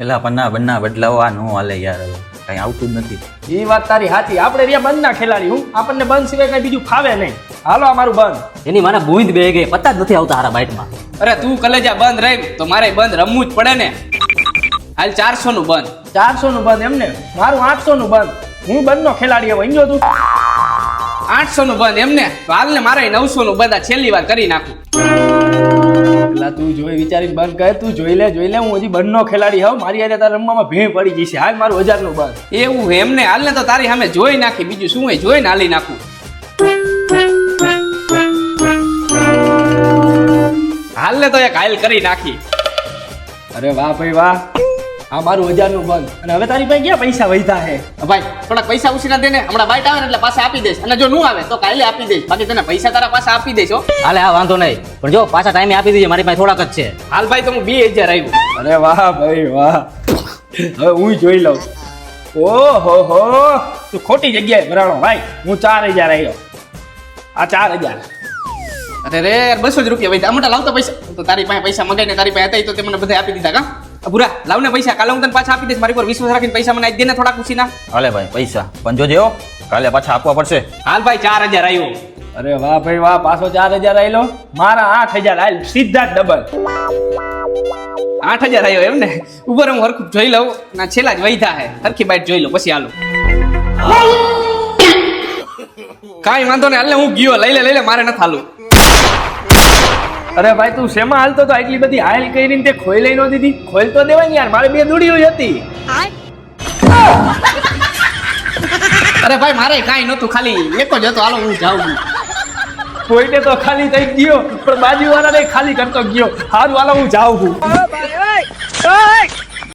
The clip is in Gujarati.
એટલે પન્ના બન્ના બંના બદલાવો આ નો હાલે યાર હવે. કઈ આવતું જ નથી. એ વાત તારી સાચી આપણે રહ્યા બંધના ખેલાડી હું. આપણને બંધ સિવાય કઈ બીજું ફાવે નહીં. હાલો અમારું બંધ. એની મને બુંદ બે ગઈ. પતા જ નથી આવતા હારા બાઇટમાં. અરે તું કલેજા બંધ રહી. તો મારે બંધ રમવું જ પડે ને. હાલ ચારસો નું બંધ ચારસો નું? બંધ એમને મારું આઠસો નું બંધ. હું બંધનો ખેલાડી હવે. સમજો તું. આઠસો નું બંધ એમને તો હાલ ને મારે નવસો નું બંધ આ છેલ્લી વાર કરી નાખું. પેલા તું જોઈ વિચારીને બંધ કર તું જોઈ લે જોઈ લે હું હજી બંધનો ખેલાડી હોઉં. મારી હારે તારા રમવામાં ભેં પડી ગઈ છે. હાલ મારું હજારનું બંધ. એવું હે એમને હાલ ને તો તારી સામે જોઈ નાખી. બીજું શું હોય? જોઈને હાલી નાખું. હાલ ને તો એક હાલ કરી નાખી. અરે વાહ ભાઈ વાહ. આ મારું હજારનું બંધ અને હવે તારી પાસે ક્યાં પૈસા વૈધા હે ભાઈ થોડાક પૈસા ઉછીના દે ને. હમણાં બાઈટ આવે ને એટલે પાછા આપી દઈશ. અને જો નું આવે તો કાલે આપી દઈશ. બાકી તને પૈસા તારા પાસે આપી દઈશ હો. હાલે હા વાંધો નહીં. પણ જો પાછા ટાઈમે આપી દીધી મારી પાસે થોડાક જ છે. હાલ ભાઈ તો હું બે હજાર આવ્યું અરે વાહ ભાઈ વાહ. હવે હું જોઈ લઉં. ઓહો હો. તું ખોટી જગ્યાએ ભરાણો ભાઈ. હું ચાર હજાર આવ્યો આ ચાર હજાર. અરે રે બસો જ રૂપિયા ભાઈ મોટા લાવતો પૈસા. તો તારી પાસે પૈસા મંગાઈને તારી પાસે હતા તો તે મને બધા આપી દીધા કા? ભૂરા લાવ ને પૈસા. કાલે હું તને પાછા આપી દઈશ. મારી પર વિશ્વાસ રાખીને પૈસા મને આપી દે ને થોડાક ઉછીના હાલે ભાઈ પૈસા. પણ જોજે હો કાલે પાછા આપવા પડશે. હાલ ભાઈ ચાર હજાર આવ્યો અરે વાહ ભાઈ વાહ પાછો ચાર હજાર આવેલો મારા આઠ હજાર આવેલ સીધા જ ડબલ આઠ હજાર આવ્યો એમ ને? ઉપર હું હરખું જોઈ લઉં. ના છેલ્લા જ વૈધા હે. હરખી બાઈટ જોઈ લઉં પછી હાલો. કાંઈ વાંધો નહીં હાલ હું ગયો. લઈ લે લઈ લે મારે નથી હાલું અરે ભાઈ તું શેમાં હાલતો તો આટલી બધી હાલ કરીને તે ખોઈ લઈ નો દીધી? ખોઈ તો દેવાય ને યાર મારે બે દોડી હોય હતી. અરે ભાઈ મારે કાંઈ નહોતું ખાલી એક જ હતો. હાલો હું જાઉં. કોઈને તો ખાલી થઈ ગયો પણ બાજુવાળાને ખાલી કરતો ગયો. હારું હાલો હું જાઉં. છું